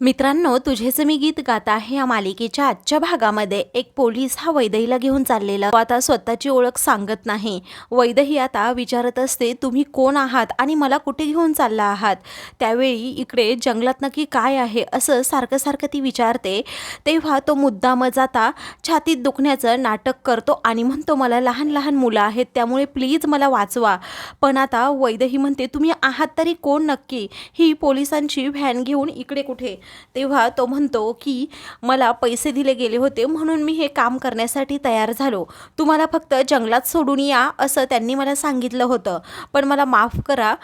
मित्रांनो तुझेच मी गीत गात आहे या मालिकेच्या आजच्या भागामध्ये. एक पोलीस हा वैदहीला घेऊन चाललेला. तो आता स्वतःची ओळख सांगत नाही. वैदही आता विचारत असते तुम्ही कोण आहात आणि मला कुठे घेऊन चालला आहात? त्यावेळी इकडे जंगलात नक्की काय आहे? असं सारखं सारखं ती विचारते. तेव्हा तो मुद्दाम जाता छातीत दुखण्याचं नाटक करतो आणि म्हणतो मला लहान लहान मुलं आहेत त्यामुळे प्लीज मला वाचवा. पण आता वैदही म्हणते तुम्ही आहात तरी कोण नक्की? ही पोलिसांची व्हॅन घेऊन इकडे कुठे? तेव्हा तो म्हणतो की मला पैसे दिले गेले होते म्हणून मी हे काम करण्यासाठी तयार झालो. तुम्हाला फक्त जंगलात सोडून या असं त्यांनी मला सांगितलं होतं. पण मला माफ करा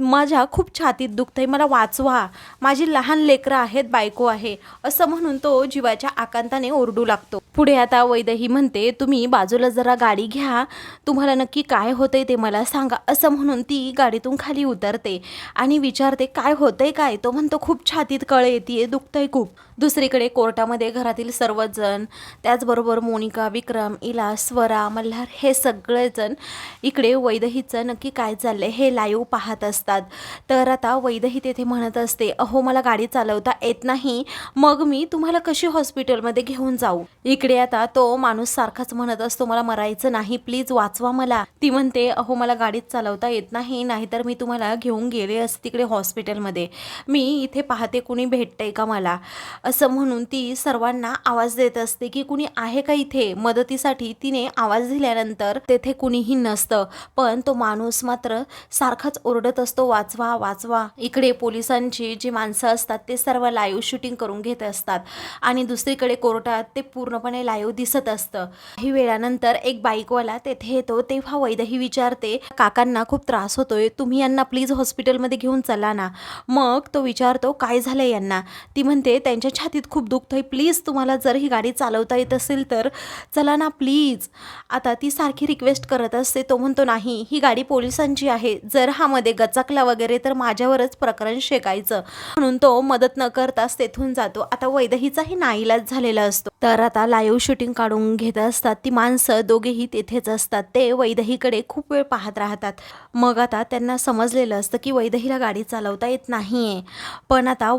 माझ्या खूप छातीत दुखतंय मला वाचवा. माझी लहान लेकरं आहेत बायको आहे असं म्हणून तो जीवाच्या आकांताने ओरडू लागतो. पुढे आता वैदही म्हणते तुम्ही बाजूला जरा गाडी घ्या तुम्हाला नक्की काय होतंय ते मला सांगा असं म्हणून ती गाडीतून खाली उतरते आणि विचारते काय होतंय काय? तो म्हणतो खूप छातीत कळ येते दुखतंय खूप. दुसरीकडे कोर्टामध्ये घरातील सर्वच जण त्याचबरोबर मोनिका विक्रम इला स्वरा मल्हार हे सगळेजण इकडे वैदहीचं नक्की काय चाललंय हे लाईव्ह पाहत असतात. तर आता वैदही तेथे म्हणत असते अहो मला गाडी चालवता येत नाही मग मी तुम्हाला कशी हॉस्पिटलमध्ये घेऊन जाऊ? इकडे आता तो माणूस सारखाच म्हणत असतो मला मरायचं नाही प्लीज वाचवा मला. ती म्हणते अहो मला गाडीत चालवता येत नाही नाहीतर मी तुम्हाला घेऊन गेले असते तिकडे हॉस्पिटलमध्ये मी इथे पाहते कुणी आहे का मला? असं म्हणून ती सर्वांना आवाज देत असते की कुणी आहे का इथे? मदतीसाठी तिने आवाज दिल्यानंतर तेथे कुणीही नसतं. पण तो माणूस मात्र सारखाच ओरडत असतो वाचवा वाचवा. इकडे पोलिसांची जी माणसं असतात ते सर्व लाईव्ह शूटिंग करून घेत असतात. आणि दुसरीकडे कोर्टात ते पूर्णपणे लाईव्ह दिसत असतं. काही वेळानंतर एक बाईकवाला तेथे येतो तेव्हा वैदही विचारते काकांना खूप त्रास होतोय तुम्ही यांना प्लीज हॉस्पिटलमध्ये घेऊन चला ना. मग तो विचारतो काय झालं यांना? ती म्हणते त्यांच्या छातीत खूप दुखतंय. प्लीज तुम्हाला जर ही गाडी चालवता येत असेल तर चला ना प्लीज. आता ती सारखी रिक्वेस्ट करत असते. तो म्हणतो नाही ही गाडी पोलिसांची आहे. जर हा मध्ये गचकला वगैरे तर माझ्यावरच प्रकरण शेकायचं. म्हणून तो मदत न करताच तेथून जातो. आता वैदहीचाही नाईलाज झालेला असतो. तर आता लाईव्ह शूटिंग काढून घेत असतात ती माणसं. दोघेही तेथेच असतात. ते वैदहीकडे खूप वेळ पाहत राहतात. मग आता त्यांना समजलेलं असतं की वैदहीला गाडी चालवता येत नाहीये. पण आता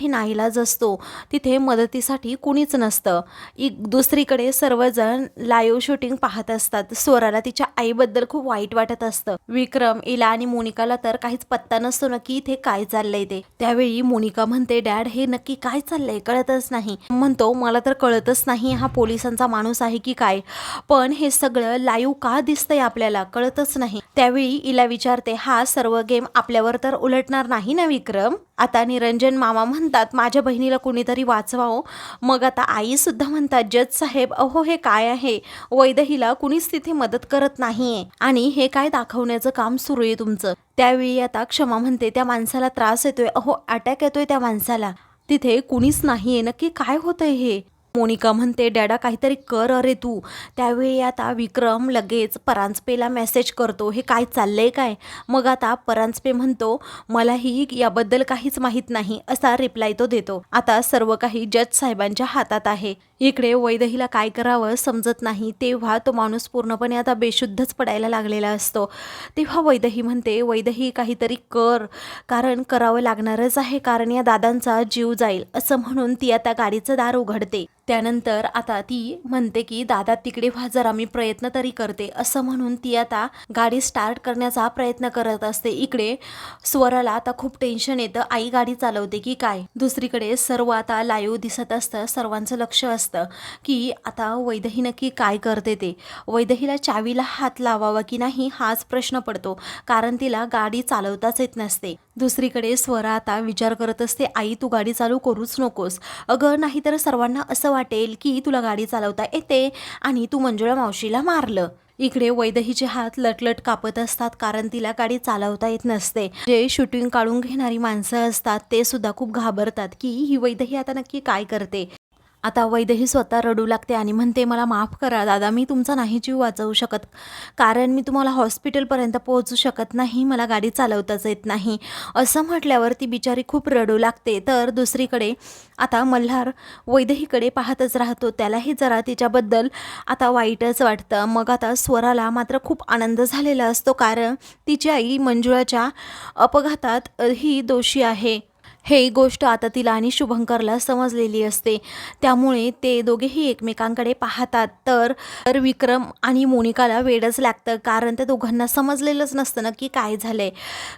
वैदहीचाही नाईलाज असतो. तिथे मदतीसाठी कुणीच नसतं. एक दुसरीकडे सर्वजण लाईव्ह शूटिंग पाहत असतात. स्वराला तिच्या आईबद्दल खूप वाईट वाटत असतं. विक्रम इला आणि मोनिकाला तर काहीच पत्ता नसतो ना की इथे काय चाललंय ते. त्यावेळी मोनिका म्हणते डॅड हे नक्की काय चाललंय? कळतच नाही. म्हणतो मला तर कळतच नाही हा पोलिसांचा माणूस आहे की काय? पण हे सगळं लाईव्ह का दिसतंय आपल्याला? कळतच नाही. त्यावेळी इला विचारते हा सर्व गेम आपल्यावर तर उलटणार नाही ना विक्रम? आता निरंजन मामा म्हणतात माझ्या बहिणीला कुणीतरी वाचवावं. मग आता आई सुद्धा म्हणतात जज साहेब अहो हे काय आहे? वैदहीला कुणीच तिथे मदत करत नाहीये. आणि हे काय दाखवण्याचं काम सुरू आहे तुमचं? त्यावेळी आता क्षमा म्हणते त्या माणसाला त्रास येतोय. अहो अटॅक येतोय त्या माणसाला. तिथे कुणीच नाहीये नक्की काय होतंय हे? मोनिका म्हणते डॅडा काहीतरी कर अरे तू. त्यावेळी आता विक्रम लगेच परांजपेला मेसेज करतो हे काय चाललंय काय? मग आता परांजपे म्हणतो मलाही याबद्दल काहीच माहीत नाही असा रिप्लाय तो देतो. आता सर्व काही जज साहेबांच्या हातात आहे. इकडे वैदहीला काय करावं समजत नाही तेव्हा तो माणूस पूर्णपणे आता बेशुद्धच पडायला लागलेला असतो. तेव्हा वैदही म्हणते वैदही काहीतरी कर कारण करावं लागणारच आहे कारण या दादांचा जीव जाईल असं म्हणून ती आता गाडीचं दार उघडते. त्यानंतर आता ती म्हणते की दादा तिकडे व्हा जरा मी प्रयत्न तरी करते. असं म्हणून ती आता गाडी स्टार्ट करण्याचा प्रयत्न करत असते. इकडे स्वराला आता खूप टेन्शन येतं. आई गाडी चालवते की काय? दुसरीकडे सर्व आता लाईव्ह दिसत असतं. सर्वांचं लक्ष असतं की आता वैदही नक्की काय करते ते? वैदहीला चावीला हात लावावा की नाही हाच प्रश्न पडतो. कारण तिला गाडी चालवताच येत नसते. दुसरीकडे स्वरा आता विचार करत असते आई तू गाडी चालू करूच नकोस. अगं नाहीतर सर्वांना असं वाटेल की तुला गाडी चालवता येते आणि तू मंजुळा मावशीला मारलं. इकडे वैदहीचे हात लटलट कापत असतात कारण तिला गाडी चालवता येत नसते. जे शूटिंग काढून घेणारी माणसं असतात ते सुद्धा खूप घाबरतात की ही वैदही आता नक्की काय करते? आता वैदही स्वतः रडू लागते आणि म्हणते मला माफ करा दादा मी तुमचा नाही जीव वाचवू शकत. कारण मी तुम्हाला हॉस्पिटलपर्यंत पोहोचू शकत नाही मला गाडी चालवताच येत नाही. असं म्हटल्यावर ती बिचारी खूप रडू लागते. तर दुसरीकडे आता मल्हार वैदहीकडे पाहतच राहतो. त्यालाही जरा तिच्याबद्दल आता वाईटच वाटतं. मग आता स्वराला मात्र खूप आनंद झालेला असतो कारण तिची आई मंजुळाच्या अपघातात ही दोषी आहे. हे गोष्ट आता तिला आणि शुभंकरला समजलेली असते. त्यामुळे ते दोघेही एकमेकांकडे पाहतात. तर तर विक्रम आणि मोनिकाला वेडच लागतं. कारण त्या दोघांना समजलेलंच नसतं ना की काय झालं आहे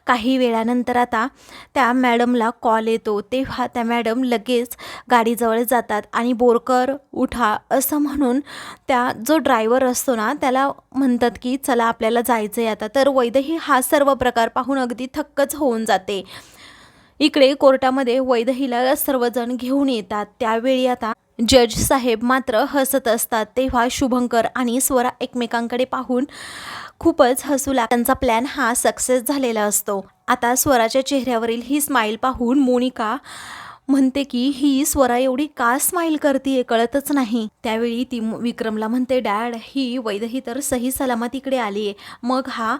काही वेळानंतर आता त्या मॅडमला कॉल येतो. तेव्हा त्या मॅडम लगेच गाडीजवळ जातात आणि बोरकर उठा असं म्हणून त्या जो ड्रायव्हर असतो ना त्याला म्हणतात की चला आपल्याला जायचं आहे आता. तर वैदही हा सर्व प्रकार पाहून अगदी थक्कच होऊन जाते. इकडे कोर्टामध्ये वैदहीला सर्वजण घेऊन येतात. त्यावेळी आता जज साहेब मात्र हसत असतात. तेव्हा शुभंकर आणि स्वरा एकमेकांकडे पाहून खूपच हसूला त्यांचा प्लॅन हा सक्सेस झालेला असतो. आता स्वराच्या चेहऱ्यावरील ही स्माईल पाहून मोनिका म्हणते की ही स्वरा एवढी का स्माईल करते कळतच नाही. त्यावेळी ती विक्रमला म्हणते डॅड ही वैदही तर सही सलामत इकडे आली आहे मग हा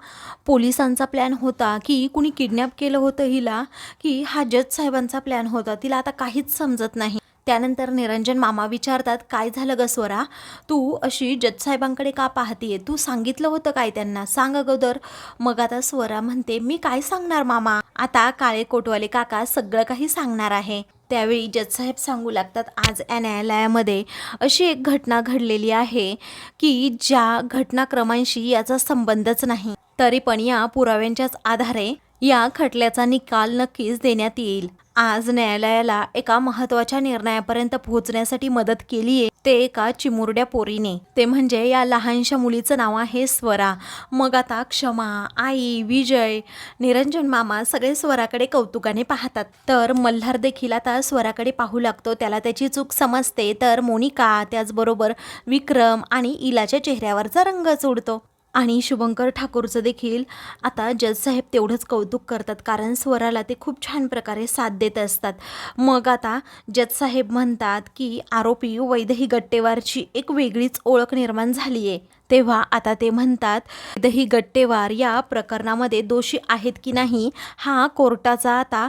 पोलिसांचा प्लॅन होता की कुणी किडनॅप केलं होतं हिला की हा जज साहेबांचा प्लॅन होता. तिला आता काहीच समजत नाही. त्यानंतर निरंजन मामा विचारतात काय झालं ग स्वरा? तू अशी जजसाहेबांकडे का पाहतीये? तू सांगितलं होतं काय त्यांना? सांग अगोदर. मग आता स्वरा म्हणते मी काय सांगणार मामा? आता काळे कोटवाले काका सगळं काही सांगणार आहे. त्यावेळी जजसाहेब सांगू लागतात आज या न्यायालयामध्ये अशी एक घटना घडलेली आहे की ज्या घटनाक्रमांशी याचा संबंधच नाही. तरी पण या पुराव्यांच्याच आधारे या खटल्याचा निकाल नक्कीच देण्यात येईल. आज न्यायालयाला एका महत्त्वाच्या निर्णयापर्यंत पोहोचण्यासाठी मदत केली आहे ते एका चिमुरड्या पोरीने. ते म्हणजे या लहानशा मुलीचं नाव आहे स्वरा. मग आता क्षमा आई विजय निरंजन मामा सगळे स्वराकडे कौतुकाने पाहतात. तर मल्हार देखील आता स्वराकडे पाहू लागतो. त्याला त्याची चूक समजते. तर मोनिका त्याचबरोबर विक्रम आणि इलाच्या चेहऱ्यावरचा रंगच उडतो आणि शुभंकर ठाकूरचं देखील आता जज साहेब तेवढंच कौतुक करतात कारण स्वराला ते खूप छान प्रकारे साथ देत असतात. मग आता जज साहेब म्हणतात की आरोपी वैदही गट्टेवारची एक वेगळीच ओळख निर्माण झाली आहे तेव्हा आता ते म्हणतात दही गट्टेवार या प्रकरणामध्ये दोषी आहेत की नाही हा कोर्टाचा आता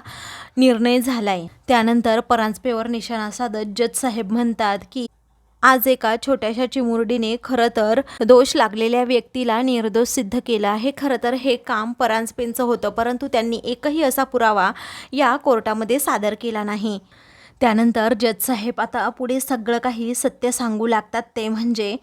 निर्णय झाला आहे त्यानंतर परांजपेवर निशाणा साधत जज साहेब म्हणतात की आज एका छोट्याशा चिमुरडीने खरं तर दोष लागलेल्या व्यक्तीला निर्दोष सिद्ध केला आहे. खरं तर हे काम परांजपेंचं होतं परंतु त्यांनी एकही असा पुरावा या कोर्टामध्ये सादर केला नाही. त्यानंतर जज साहेब आता पुढे सगळं काही सत्य सांगू लागतात ते म्हणजे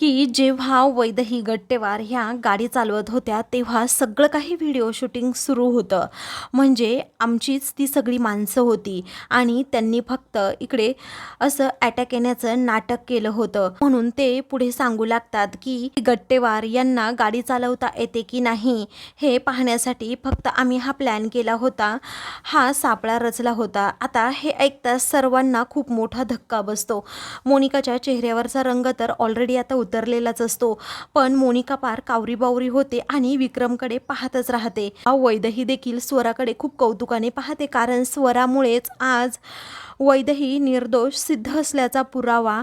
की जेव्हा वैदही गट्टेवार ह्या गाडी चालवत होत्या तेव्हा सगळं काही व्हिडिओ शूटिंग सुरू होतं. म्हणजे आमचीच ती सगळी माणसं होती आणि त्यांनी फक्त इकडे असं अटॅक येण्याचं नाटक केलं होतं. म्हणून ते पुढे सांगू लागतात की गट्टेवार यांना गाडी चालवता येते की नाही हे पाहण्यासाठी फक्त आम्ही हा प्लॅन केला होता. हा सापळा रचला होता. आता हे ऐकताच सर्वांना खूप मोठा धक्का बसतो. मोनिकाच्या चेहऱ्यावरचा रंग तर ऑलरेडी आता उतरलेलाच असतो. पण मोनिका पार कावरी बावरी होते आणि विक्रमकडे पाहतच राहते. वैदही देखील स्वराकडे खूप कौतुकाने पाहते कारण स्वरामुळेच आज वैदही निर्दोष सिद्ध असल्याचा पुरावा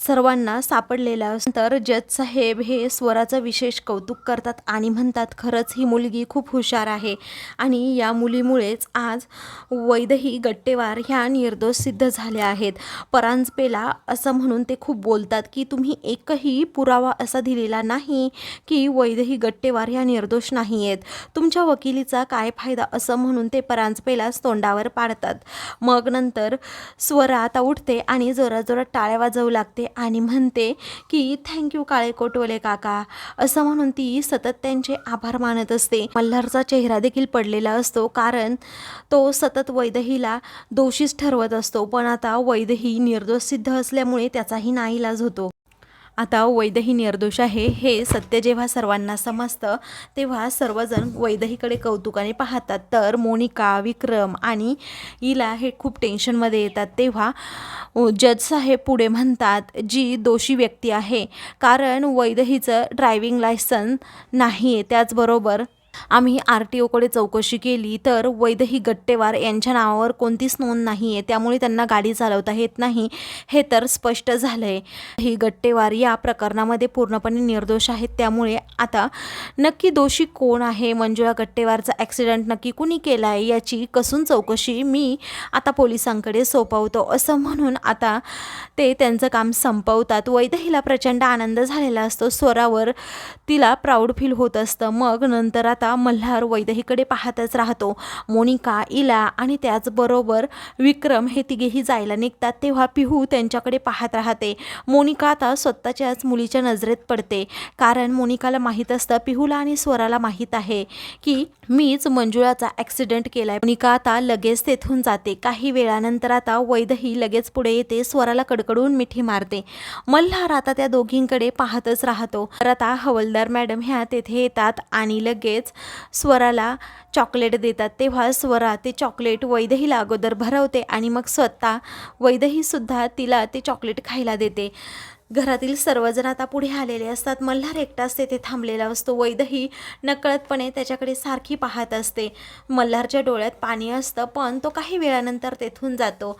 सर्वांना सापडलेल्या तर जज साहेब हे स्वराचं विशेष कौतुक करतात आणि म्हणतात खरंच ही मुलगी खूप हुशार आहे. आणि या मुलीमुळेच आज वैदही गट्टेवार ह्या निर्दोष सिद्ध झाल्या आहेत. परांजपेला असं म्हणून ते खूप बोलतात की तुम्ही एकही पुरावा असा दिलेला नाही की वैदही गट्टेवार ह्या निर्दोष नाही आहेत. तुमच्या वकिलीचा काय फायदा? असं म्हणून ते परांजपेलाच तोंडावर पाडतात. मग नंतर स्वरा आता उठते आणि जोराजोरात जोरात टाळ्या वाजवू लागते आणि म्हणते की थँक्यू काळे कोटवले काका. असं म्हणून ती सतत त्यांचे आभार मानत असते. मल्हारचा चेहरा देखील पडलेला असतो कारण तो सतत वैदहीला दोषीच ठरवत असतो. पण आता वैदही निर्दोष सिद्ध असल्यामुळे त्याचाही नाईलाज होतो. आता वैदही निर्दोष आहे हे सत्य जेव्हा सर्वांना समजतं तेव्हा सर्वजण वैदहीकडे कौतुकाने पाहतात. तर मोनिका विक्रम आणि हिला हे खूप टेन्शनमध्ये येतात. तेव्हा जज साहेब पुढे म्हणतात जी दोषी व्यक्ती आहे कारण वैदहीचं ड्रायव्हिंग लायसन नाही आहे त्याचबरोबर आम्ही आर टी ओकडे चौकशी केली तर वैदही गट्टेवार यांच्या नावावर कोणतीच नोंद नाही आहे त्यामुळे त्यांना गाडी चालवता येत नाही हे तर स्पष्ट झालं आहे ही गट्टेवार या प्रकरणामध्ये पूर्णपणे निर्दोष आहेत त्यामुळे आता नक्की दोषी कोण आहे मंजुळा गट्टेवारचा ॲक्सिडेंट नक्की कुणी केला आहे याची कसून चौकशी मी आता पोलिसांकडे सोपवतो असं म्हणून आता ते त्यांचं काम संपवतात. वैदहीला प्रचंड आनंद झालेला असतो स्वरावर तिला प्राऊड फील होत असतं. मग नंतर आता आता मल्हार वैदहीकडे पाहतच राहतो. मोनिका इला आणि त्याचबरोबर विक्रम हे तिघेही जायला निघतात तेव्हा पिहू त्यांच्याकडे पाहत राहते. मोनिका आता स्वतःच्याच मुलीच्या नजरेत पडते. कारण मोनिकाला माहीत असतं पिहूला आणि स्वराला माहीत आहे की मीच मंजुळाचा ॲक्सिडेंट केलाय. मोनिका आता लगेच तेथून जाते. काही वेळानंतर आता वैदही लगेच पुढे येते स्वराला कडकडून मिठी मारते. मल्हार आता त्या दोघींकडे पाहतच राहतो. तर आता हवलदार मॅडम ह्या तेथे येतात आणि लगेच स्वराला चॉकलेट देतात. तेव्हा स्वरा ते चॉकलेट वैदहीला अगोदर भरवते आणि मग स्वतः वैदहीसुद्धा तिला ते चॉकलेट खायला देते. घरातील सर्वजण आता पुढे आलेले असतात. मल्हार एकटाच तेथे थांबलेला असतो. वैदही नकळतपणे त्याच्याकडे सारखी पाहत असते. मल्हारच्या डोळ्यात पाणी असतं पण तो काही वेळानंतर तेथून जातो.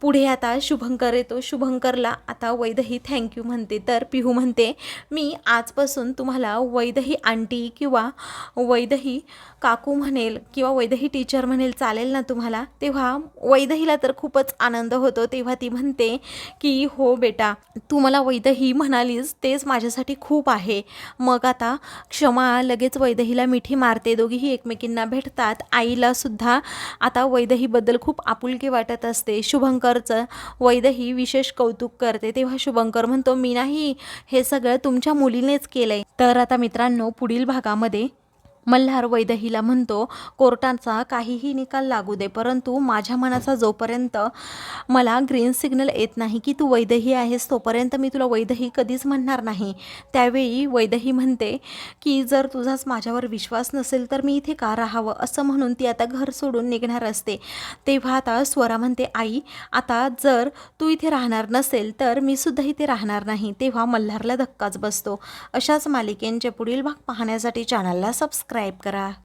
पुढे आता शुभंकर येतो. शुभंकरला आता वैदही थँक्यू म्हणते. तर पिहू म्हणते मी आजपासून तुम्हाला वैदही आंटी किंवा वैदही काकू म्हणेल किंवा वैदही टीचर म्हणेल चालेल ना तुम्हाला? तेव्हा वैदहीला तर खूपच आनंद होतो. तेव्हा ती म्हणते की हो बेटा तू मला वैदही म्हणालीस तेच माझ्यासाठी खूप आहे. मग आता क्षमा लगेच वैदहीला मिठी मारते. दोघीही एकमेकींना भेटतात. आईला सुद्धा आता वैदहीबद्दल खूप आपुलकी वाटत असते. शुभंकरचं वैदही विशेष कौतुक करते. तेव्हा शुभंकर म्हणतो मी नाही हे सगळं तुमच्या मुलीनेच केलंय. तर आता मित्रांनो पुढील भागामध्ये मल्हार वैदहीला म्हणतो कोर्टाचा काहीही निकाल लागू दे परंतु माझ्या मनाचा जोपर्यंत मला ग्रीन सिग्नल येत नाही की तू वैदही आहेस तोपर्यंत मी तुला वैदही कधीच म्हणणार नाही. त्यावेळी वैदही म्हणते की जर तुझाच माझ्यावर विश्वास नसेल तर मी इथे का राहावं? असं म्हणून ती आता घर सोडून निघणार असते. तेव्हा आता स्वरा म्हणते आई आता जर तू इथे राहणार नसेल तर मी सुद्धा इथे राहणार नाही. तेव्हा मल्हारला धक्काच बसतो. अशाच मालिकेंचे पुढील भाग पाहण्यासाठी चॅनलला सबस्क्राईब करा.